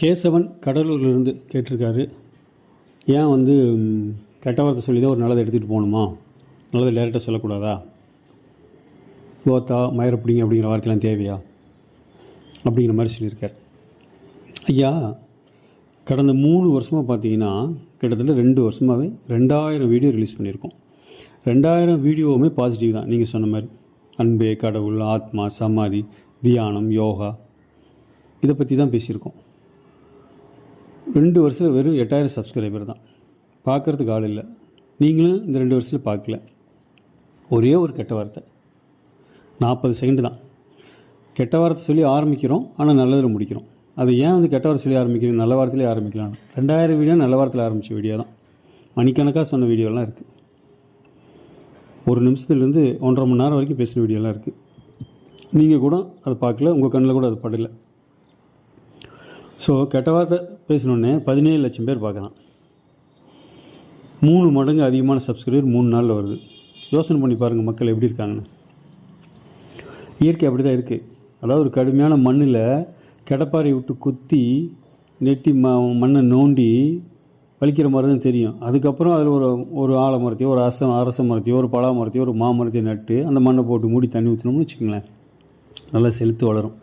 கேசவன் கடலூர்லேருந்து கேட்டிருக்காரு. ஏன் வந்து கெட்ட வார்த்தை சொல்லி தான் ஒரு நல்லதை எடுத்துகிட்டு போகணுமா? நல்லதை டேரெக்டாக சொல்லக்கூடாதா? கோத்தா மயிரப்பிடிங்க அப்படிங்கிற வார்த்தைலாம் தேவையா? அப்படிங்கிற மாதிரி சொல்லியிருக்கார். ஐயா கடந்த மூணு வருஷமாக பார்த்தீங்கன்னா கிட்டத்தட்ட ரெண்டு வருஷமாகவே ரெண்டாயிரம் வீடியோ ரிலீஸ் பண்ணியிருக்கோம். ரெண்டாயிரம் வீடியோவுமே பாசிட்டிவ் தான் நீங்கள் சொன்ன மாதிரி. அன்பே கடவுள் ஆத்மா சமாதி தியானம் யோகா. இதை பற்றி தான் பேசியிருக்கோம். ரெண்டு வருஷத்தில் வெறும் எட்டாயிரம் சப்ஸ்கிரைபர் தான். பார்க்குறதுக்கு ஆள் இல்லை. நீங்களும் இந்த ரெண்டு வருஷத்தில் பார்க்கல. ஒரே ஒரு கெட்ட வார்த்தை. நாற்பது செகண்டு தான். கெட்ட வார்த்தை சொல்லி ஆரம்பிக்கிறோம் ஆனால் நல்லதில் முடிக்கிறோம். அது ஏன் வந்து கெட்ட வார்த்தை சொல்லி ஆரம்பிக்கிறோம் நல்ல வார்த்தையிலே ஆரம்பிக்கலாம். ரெண்டாயிரம் வீடியோ நல்ல வாரத்தில் ஆரம்பித்த வீடியோ தான். மணிக்கணக்காக சொன்ன வீடியோலாம் இருக்குது ஒரு நிமிஷத்துலேருந்து ஒன்றரை மணி நேரம் வரைக்கும் பேசின வீடியோலாம் இருக்குது நீங்கள் கூட அதை பார்க்கல உங்கள் கண்ணில் கூட அது படலை. ஸோ கெட்ட வார்த்தை பேசினோடனே பதினேழு லட்சம் பேர் பார்க்குறான் மூணு மடங்கு அதிகமான சப்ஸ்கிரைபர் மூணு நாளில் வருது. யோசனை பண்ணி பாருங்கள் மக்கள் எப்படி இருக்காங்கன்னு. இயற்கை அப்படி தான் இருக்குது அதாவது ஒரு கடுமையான மண்ணில் கிடப்பாறை விட்டு குத்தி நெட்டி ம மண்ணை நோண்டி வலிக்கிற மாதிரி தான் தெரியும். அதுக்கப்புறம் அதில் ஒரு ஒரு ஆலமரத்தையோ ஒரு அரச அரச மரத்தையோ ஒரு பலா மரத்தையோ ஒரு மாமரத்தையோ நட்டு அந்த மண்ணை போட்டு மூடி தண்ணி ஊற்றினோம்னு வச்சுக்கோங்களேன். நல்லா செலுத்து வளரும்.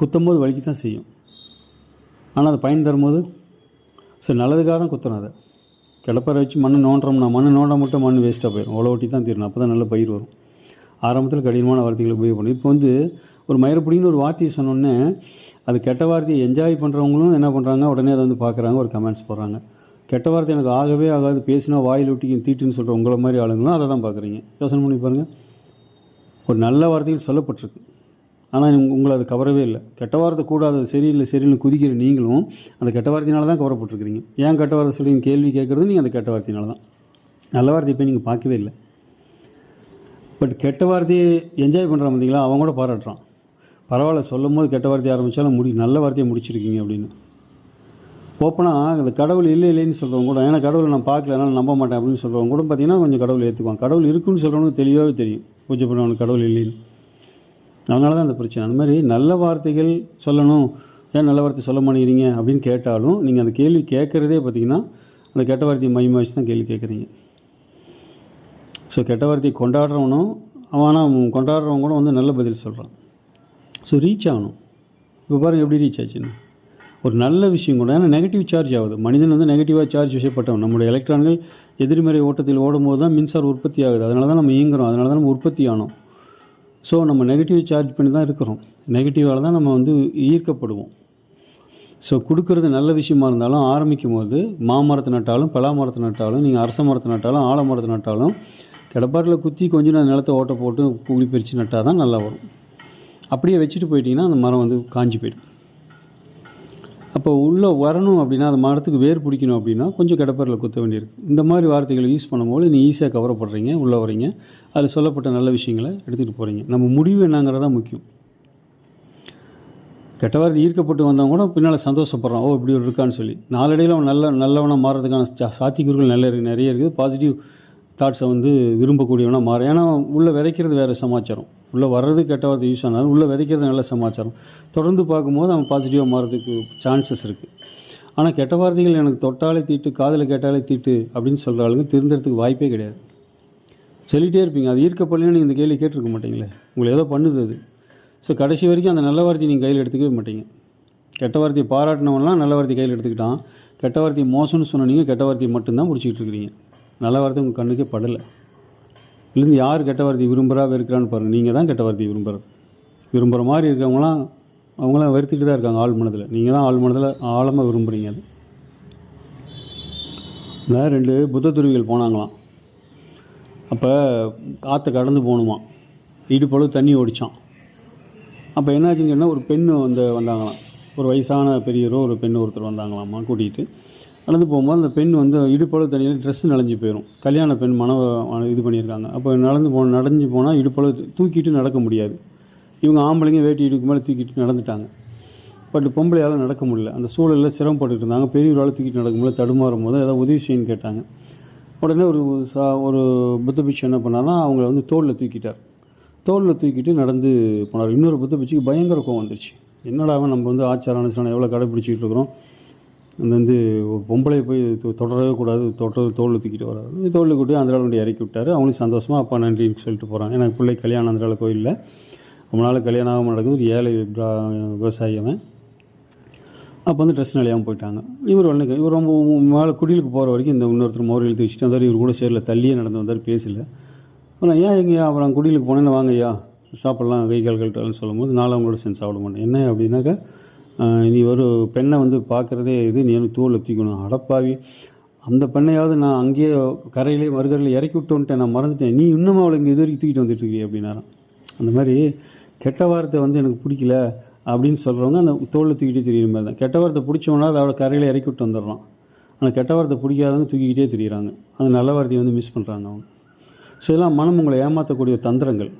குத்தும்போது வலிக்கு தான் செய்யும். ஆனால் அது பயன் தரும்போது சரி நல்லதுக்காக தான் குத்துறோம் அதை. கிளப்பற வச்சு மண் நோண்டுறோம்னா மண் நோண்ட மட்டும் மண் வேஸ்ட்டாக போயிடும் உழவு ஓட்டி தான் தீரணும். அப்போ தான் நல்ல பயிர் வரும். ஆரம்பத்தில் கடினமான வார்த்தைகளை உபயோகப்படும் இப்போ வந்து ஒரு மயிரப்பிடின்னு ஒரு வார்த்தையை சொன்னோன்னே அது கெட்ட வார்த்தையை என்ஜாய் பண்ணுறவங்களும் என்ன பண்ணுறாங்க உடனே அதை வந்து பார்க்குறாங்க ஒரு கமெண்ட்ஸ் போடுறாங்க. கெட்ட வார்த்தை எனக்கு ஆகவே ஆகாது பேசினா வாயில் ஒட்டிக்கும் தீட்டுன்னு சொல்கிற உங்களை மாதிரி ஆளுங்களும் அதை தான் பார்க்குறீங்க. யோசனை பண்ணி பாருங்கள் ஒரு நல்ல வார்த்தைகள் சொல்லப்பட்டிருக்கு. ஆனால் உங்களை அது கவரவே இல்லை. கெட்ட வார்த்தை கூடாது அது சரியில்லை சரியில்லை குதிக்கிற நீங்களும் அந்த கெட்ட வார்த்தையினால தான் கவரப்பட்டிருக்கிறீங்க. ஏன் கெட்ட வார்த்தை சொல்லி கேள்வி கேட்குறது நீங்கள் அந்த கெட்ட வார்த்தையினால தான். நல்ல வார்த்தை இப்போ நீங்கள் பார்க்கவே இல்லை. பட் கெட்ட வார்த்தையை என்ஜாய் பண்ணுறான் பார்த்தீங்களா? அவன் கூட பாராட்டுறான். பரவாயில்ல சொல்லும் போது கெட்ட வார்த்தையை ஆரம்பித்தாலும் முடி நல்ல வார்த்தையை முடிச்சிருக்கீங்க அப்படின்னு. ஓப்பனாக அந்த கடவுள் இல்லை இல்லைன்னு சொல்கிறவங்க கூட ஏன்னா கடவுளை நான் பார்க்கல அதனால் நம்ப மாட்டேன் அப்படின்னு சொல்கிறவங்க கூட பார்த்தீங்கன்னா கொஞ்சம் கடவுள் ஏற்றுக்குவான் கடவுள் இருக்குன்னு சொல்கிறவனுக்கு தெளிவாகவே தெரியும். பூஜை பண்ணவனுக்கு கடவுள் இல்லைன்னு. அதனால தான் அந்த பிரச்சனை. அந்த மாதிரி நல்ல வார்த்தைகள் சொல்லணும். ஏன் நல்ல வார்த்தை சொல்ல மாட்டேங்கிறீங்க அப்படின்னு கேட்டாலும் நீங்கள் அந்த கேள்வி கேட்குறதே பார்த்தீங்கன்னா அந்த கெட்ட வார்த்தையை மையமாக வச்சு தான் கேள்வி கேட்குறீங்க. ஸோ கெட்ட வார்த்தையை கொண்டாடுறவனும் ஆனால் கொண்டாடுறவங்க கூட வந்து நல்ல பதில் சொல்கிறான் ஸோ ரீச் ஆகணும். இப்போ பாருங்கள் எப்படி ரீச் ஆச்சுன்னு. ஒரு நல்ல விஷயம் கூட ஏன்னா நெகட்டிவ் சார்ஜ் ஆகுது. மனிதன் வந்து நெகட்டிவாக சார்ஜ் விஷயப்பட்டவன். நம்முடைய எலக்ட்ரான்கள் எதிர்மறை ஓட்டத்தில் ஓடும்போது தான் மின்சார உற்பத்தி ஆகுது. அதனால தான் நம்ம இயங்குறோம். அதனால தான் நம்ம உற்பத்தி ஆனோம். ஸோ நம்ம நெகட்டிவ் சார்ஜ் பண்ணி தான் இருக்கிறோம் நெகட்டிவால் தான் நம்ம வந்து ஈர்க்கப்படுவோம். ஸோ கொடுக்கறது நல்ல விஷயமா இருந்தாலும் ஆரம்பிக்கும் போது மாமரத்தை நட்டாலும் பலா மரத்தை நட்டாலும் நீங்கள் அரச மரத்தை நட்டாலும் ஆலமரத்தை நட்டாலும் கிடப்பாரில் குத்தி கொஞ்சம் நேரம் நிலத்தை ஓட்ட போட்டு கூலி பிரித்து நட்டால் தான் நல்லா வரும். அப்படியே வச்சுட்டு போயிட்டிங்கன்னா அந்த மரம் வந்து காஞ்சி போயிடும். அப்போ உள்ளே வரணும் அப்படின்னா அந்த மரத்துக்கு வேர் பிடிக்கணும் அப்படின்னா கொஞ்சம் கிடப்பரில் குத்த வேண்டியிருக்கு. இந்த மாதிரி வார்த்தைகளை யூஸ் பண்ணும்போது நீ ஈஸியாக கவரப்படுறீங்க உள்ளே வரீங்க. அதில் சொல்லப்பட்ட நல்ல விஷயங்களை எடுத்துகிட்டு போகிறீங்க நம்ம முடிவு என்னங்கிறதா முக்கியம். கெட்ட வார்த்தை ஈர்க்கப்பட்டு வந்தவங்க கூட பின்னால் சந்தோஷப்படுறான் ஓ இப்படி ஒரு இருக்கான்னு சொல்லி. நாளடையில் அவன் நல்ல நல்லவனாக மாறுறதுக்கான சா- சாத்தியக்கூறுகள் நல்ல நிறைய இருக்குது. பாசிட்டிவ் தாட்ஸை வந்து விரும்பக்கூடியவனாக மாறும் ஏன்னா உள்ளே விதைக்கிறது வேறு சமாச்சாரம். உள்ளே வர்றது கெட்ட வார்த்தை யூஸ் ஆனாலும் உள்ளே விதைக்கிறது நல்ல சமாச்சாரம். தொடர்ந்து பார்க்கும்போது அவன் பாசிட்டிவாக மாறதுக்கு சான்சஸ் இருக்குது ஆனால் கெட்ட வார்த்தைகள் எனக்கு தொட்டாலே தீட்டு காதில் கேட்டாலே தீட்டு அப்படின்னு சொல்கிற ஆளுங்க திருந்துறதுக்கு வாய்ப்பே கிடையாது. சொல்லிகிட்டே இருப்பீங்க. அது ஈர்க்கப்படலைன்னு நீங்கள் இந்த கேள்வி கேட்டிருக்க மாட்டீங்களே. உங்களை ஏதோ பண்ணுது அது. ஸோ கடைசி வரைக்கும் அந்த நல்ல வார்த்தையை நீங்கள் கையில் எடுத்துக்கவே மாட்டீங்க. கெட்ட வார்த்தையை பாராட்டினவன்லாம் நல்ல வார்த்தையை கையில் எடுத்துக்கிட்டான். கெட்ட வார்த்தையை மோசம்னு சொன்ன நீங்கள் கெட்ட வார்த்தையை மட்டும்தான் முடிச்சிக்கிட்டு இருக்கிறீங்க. நல்ல வார்த்தை உங்கள் கண்ணுக்கே படலை. இதுலேருந்து யார் கெட்ட வார்த்தை விரும்புகிறா வெறுக்கிறான்னு பாருங்கள் நீங்கள் தான் கெட்ட வார்த்தை விரும்புகிறது விரும்புகிற மாதிரி இருக்கிறவங்களாம் அவங்களாம் வெறுத்துக்கிட்டு தான் இருக்காங்க ஆள் மனதில். நீங்கள் தான் ஆள் மனதில் ஆழமாக விரும்புகிறீங்க அது. இந்த ரெண்டு புத்த துருவிகள் போனாங்களாம். அப்போ காற்றை கடந்து போகணுமா இடுப்பளவு தண்ணி ஓடிச்சான் அப்போ என்னாச்சுன்னு கேட்டால் ஒரு பெண் வந்து வந்தாங்களாம். ஒரு வயசான பெரியவரோ ஒரு பெண் ஒருத்தர் வந்தாங்களாம்மா கூட்டிகிட்டு நடந்து போகும்போது அந்த பெண் வந்து இடுப்பளவு தண்ணியில் ட்ரெஸ் நனைஞ்சு போயிடும் கல்யாண பெண் மனவ இது பண்ணியிருக்காங்க. அப்போ நடந்து போ நடந்து போனால் இடுப்பளவு தூக்கிட்டு நடக்க முடியாது. இவங்க ஆம்பளைங்க வேட்டி இடுக்கு மேலே தூக்கிட்டு நடந்துட்டாங்க. பட் பொம்பளையால் நடக்க முடியல. அந்த சூழலில் சிரமப்பட்டு இருந்தாங்க. பெரியவரால் தூக்கிட்டு நடக்க முடியல. தடுமாறும் போது ஏதாவது உதவி செய்யணும்னு கேட்டாங்க. உடனே ஒரு சா ஒரு புத்த பிச்சு என்ன பண்ணார்னா அவங்கள வந்து தோளில் தூக்கிட்டார். தோளில் தூக்கிட்டு நடந்து போனார். இன்னொரு புத்த பிச்சுக்கு பயங்கர கோவம் வந்துருச்சு. என்னடா நம்ம வந்து ஆச்சார அனுசாரம் எவ்வளோ கடைப்பிடிச்சிக்கிட்டு இருக்கிறோம்? அந்த வந்து பொம்பளை போய் தொ- தொடரவே கூடாது தொட்ட தோல் தூக்கிட்டு வராது. தோல் கூட்டி அந்த கொண்டு இறக்கி விட்டார். அவங்களும் சந்தோஷமாக அப்பா நன்றின்னு சொல்லிட்டு போகிறாங்க எனக்கு பிள்ளை கல்யாணம் அந்த கோயிலில் ரொம்ப நாள் கல்யாணம் ஆகாமல் நடக்குது ஒரு ஏழை விவசாயியவன் விவசாயி அவன். அப்போ வந்து ட்ரெஸ் நிலையாமல் போயிட்டாங்க. இவர் ஒன்று இவர் ரொம்ப மேலே குடிலுக்கு போகிற வரைக்கும் இந்த இன்னொருத்தர் மோர் இழுத்து வச்சுட்டு வந்தார். இவர் கூட சேரில் தள்ளியே நடந்து வந்தார் பேசல. அப்புறம் ஏன் எங்கேயா அப்புறம் குடிலுக்கு போனேன்னு வாங்கய்யா? சாப்பிட்லாம் கை கால் கழட்டாலும் சொல்லும்போது நாலு அவங்களோட சேர்ந்து சாப்பிட மாட்டேன். என்ன அப்படின்னாக்கா நீ ஒரு பெண்ணை வந்து பார்க்குறதே இது நீ வந்து தோல் தூக்கணும். அடப்பாவி. அந்த பெண்ணையாவது நான் அங்கேயே கரையிலே மறுகரையில் இறக்கி விட்டு வந்துட்டேன். நான் மறந்துட்டேன். நீ இன்னும் அவளை இங்கே இது வரைக்கும் தூக்கிட்டு வந்துட்டு இருக்கிறீ அப்படின்னாராம். அந்த மாதிரி கெட்ட வார்த்தை வந்து எனக்கு பிடிக்கல அப்படின்னு சொல்கிறவங்க அந்த தோளில் தூக்கிட்டே தெரியுற மாதிரி தான். கெட்ட வார்த்தை பிடிச்சவனா அதை அவளை கரையில் இறக்கி விட்டு வந்துடுறான். ஆனால் கெட்ட வார்த்தை பிடிக்காதவங்க தூக்கிக்கிட்டே தெரியுறாங்க. அந்த நல்ல வார்த்தையை வந்து மிஸ் பண்ணுறாங்க அவங்க. ஸோ இதெல்லாம் மனம் உங்களை ஏமாற்றக்கூடிய தந்திரங்கள்.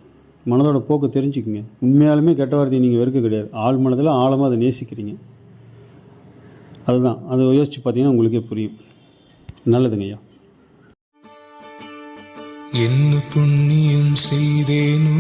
மனதோட போக்கு தெரிஞ்சுக்குங்க. உண்மையாலுமே கெட்ட வார்த்தையை நீங்கள் வெறுக்க கிடையாது. ஆள் மனதில் ஆழமாக அதை நேசிக்கிறீங்க. அதுதான். அதை யோசித்து பார்த்தீங்கன்னா உங்களுக்கே புரியும். நல்லதுங்க ஐயா. என்ன புண்ணியம் செய்தேனோ